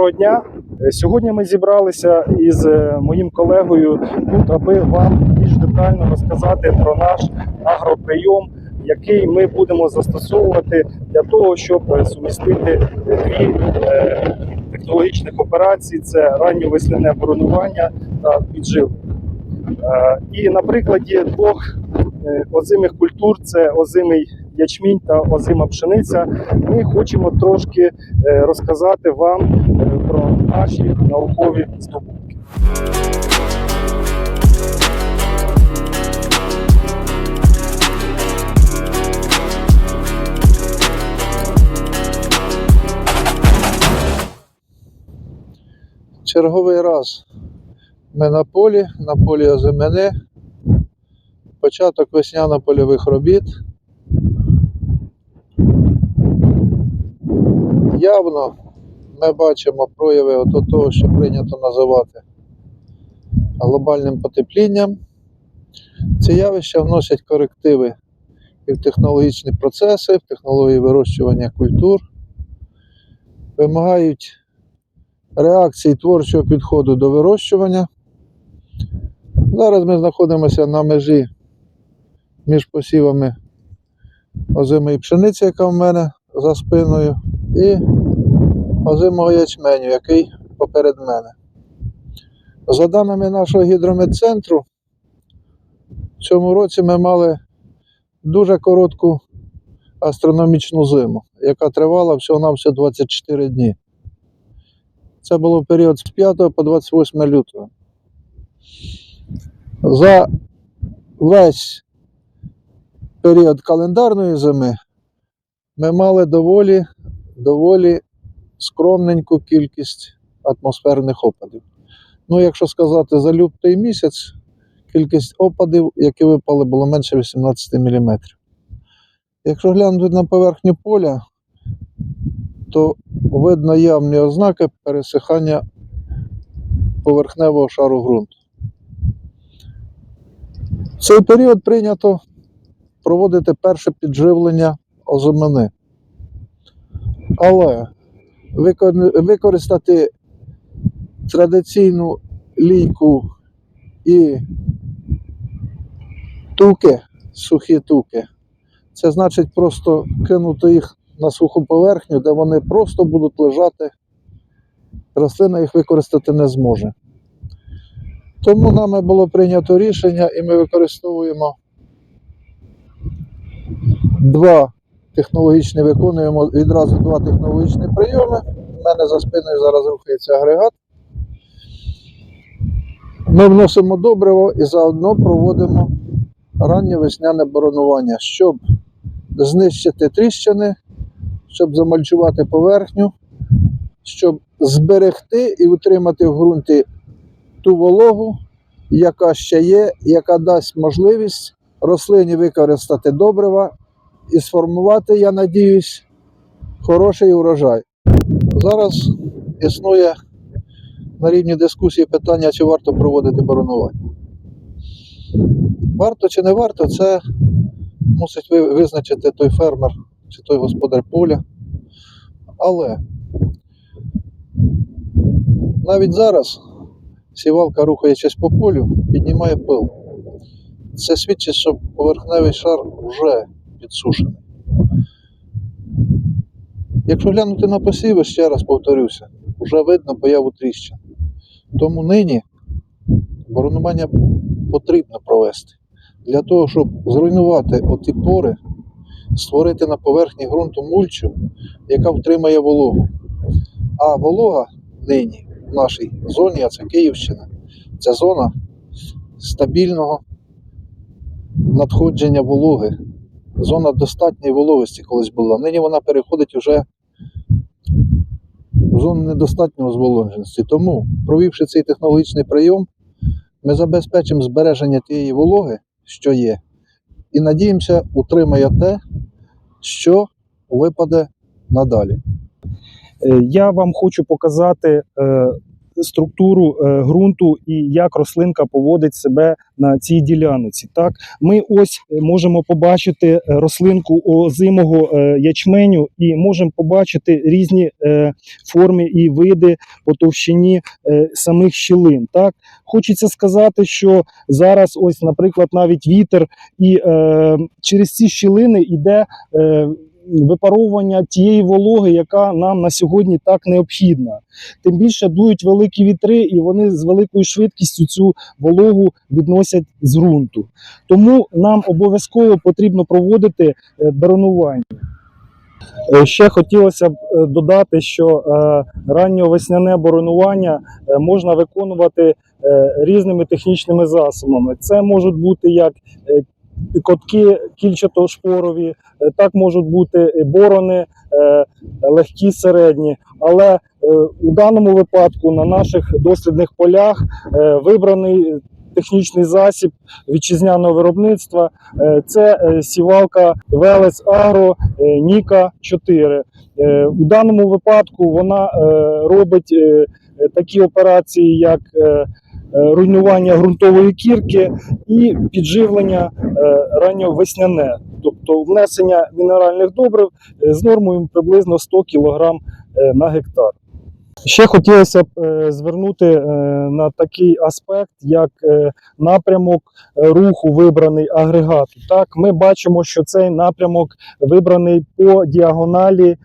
Доброго дня. Е, Сьогодні ми зібралися із е, моїм колегою тут, аби вам більш детально розказати про наш агроприйом, який ми будемо застосовувати для того, щоб е, сумістити дві технологічних операцій: це раннє весняне боронування та підживлення. І на прикладі двох озимих культур це озимий ячмінь та озима пшениця. Ми хочемо трошки е, розказати вам е, про наші наукові здобутки. Черговий раз ми на полі, на полі озимини. Початок весняно-польових робіт. Явно ми бачимо прояви от того, що прийнято називати глобальним потеплінням. Ці явища вносять корективи і в технологічні процеси, в технології вирощування культур, вимагають реакції творчого підходу до вирощування. Зараз ми знаходимося на межі між посівами озимої пшениці, яка в мене за спиною, і озимого ячменю, який поперед мене. За даними нашого гідрометцентру, в цьому році ми мали дуже коротку астрономічну зиму, яка тривала всього-навсього 24 дні. Це було період з 5 по 28 лютого. За весь період календарної зими ми мали доволі, доволі скромненьку кількість атмосферних опадів. Ну, якщо сказати за лютий місяць, кількість опадів, які випали, було менше 18 мм. Якщо глянути на поверхню поля, то видно явні ознаки пересихання поверхневого шару ґрунту. В цей період прийнято проводити перше підживлення озимини. Але використати традиційну лійку і туки, сухі туки, це значить просто кинути їх на суху поверхню, де вони просто будуть лежати, рослина їх використати не зможе. Тому нами було прийнято рішення, і ми використовуємо два технологічні, виконуємо відразу два технологічні прийоми. У мене за спиною зараз рухається агрегат. Ми вносимо добриво і заодно проводимо раннє весняне боронування, щоб знищити тріщини, щоб замальчувати поверхню, щоб зберегти і утримати в ґрунті ту вологу, яка ще є, яка дасть можливість рослині використати добрива і сформувати, я надіюсь, хороший урожай. Зараз існує на рівні дискусії питання, чи варто проводити боронування. Варто чи не варто, це мусить визначити той фермер чи той господар поля. Але навіть зараз сівалка, рухаючись по полю, піднімає пил. Це свідчить, що поверхневий шар вже підсушений. Якщо глянути на посіви, ще раз повторюся, вже видно появу тріщин. Тому нині боронування потрібно провести для того, щоб зруйнувати оті пори, створити на поверхні ґрунту мульчу, яка втримає вологу. А волога нині в нашій зоні, а це Київщина, це зона стабільного надходження вологи. Зона достатньої вологості колись була. Нині вона переходить вже в зону недостатнього зволоженості. Тому, провівши цей технологічний прийом, ми забезпечимо збереження тієї вологи, що є, і надіємося, утримає те, що випаде надалі. Е, Я вам хочу показати е, структуру е, ґрунту і як рослинка поводить себе на цій ділянці. Так, ми ось е, можемо побачити е, рослинку озимого ячменю і можемо побачити різні форми і види по товщині самих щілин. Так, хочеться сказати, що зараз, ось, наприклад, навіть вітер, і через ці щілини йде. Випаровування тієї вологи, яка нам на сьогодні так необхідна. Тим більше дують великі вітри, і вони з великою швидкістю цю вологу відносять з ґрунту. Тому нам обов'язково потрібно проводити е. Е, Ще хотілося б е, додати, що ранньовесняне боронування можна виконувати різними технічними засобами. Це можуть бути як котки кільчато-шпорові, е, так можуть бути борони е, легкі, середні. Але е, у даному випадку на наших дослідних полях вибраний технічний засіб вітчизняного виробництва. Це сівалка Велес Агро Ніка 4. Е, У даному випадку вона робить такі операції, як руйнування ґрунтової кірки і підживлення е, ранньовесняне, тобто внесення мінеральних добрив е, з нормою приблизно 100 кг на гектар. Ще хотілося б е, звернути е, на такий аспект, як е, напрямок е, руху вибраний агрегату. Так, ми бачимо, що цей напрямок вибраний по діагоналі е,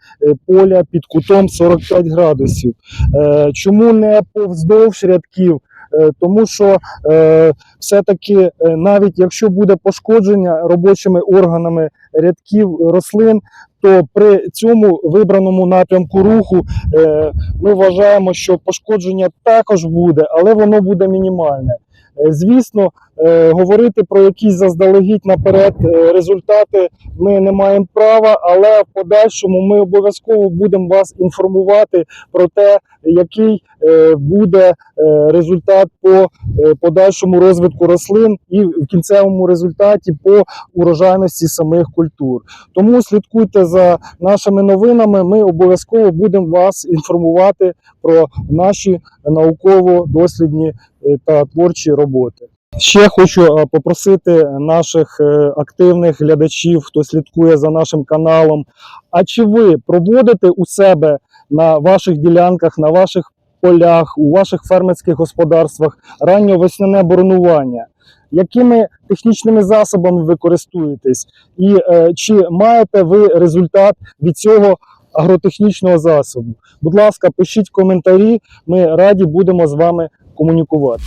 поля під кутом 45 градусів. Е, Чому не повздовж рядків? Е, Тому що е, все-таки е, навіть якщо буде пошкодження робочими органами рядків рослин, то при цьому вибраному напрямку руху ми вважаємо, що пошкодження також буде, але воно буде мінімальне. Е, Звісно, е, говорити про якісь заздалегідь наперед е, результати ми не маємо права, але в подальшому ми обов'язково будемо вас інформувати про те, який буде результат по подальшому розвитку рослин і в кінцевому результаті по урожайності самих культур. Тому слідкуйте за нашими новинами. Ми обов'язково будемо вас інформувати про наші науково-дослідні та творчі роботи. Ще хочу е, попросити наших е, активних глядачів, хто слідкує за нашим каналом. А чи ви проводите у себе на ваших ділянках, на ваших полях, у ваших фермерських господарствах ранньовесняне боронування? Якими технічними засобами ви користуєтесь? І е, чи маєте ви результат від цього агротехнічного засобу? Будь ласка, пишіть коментарі, ми раді будемо з вами комунікувати.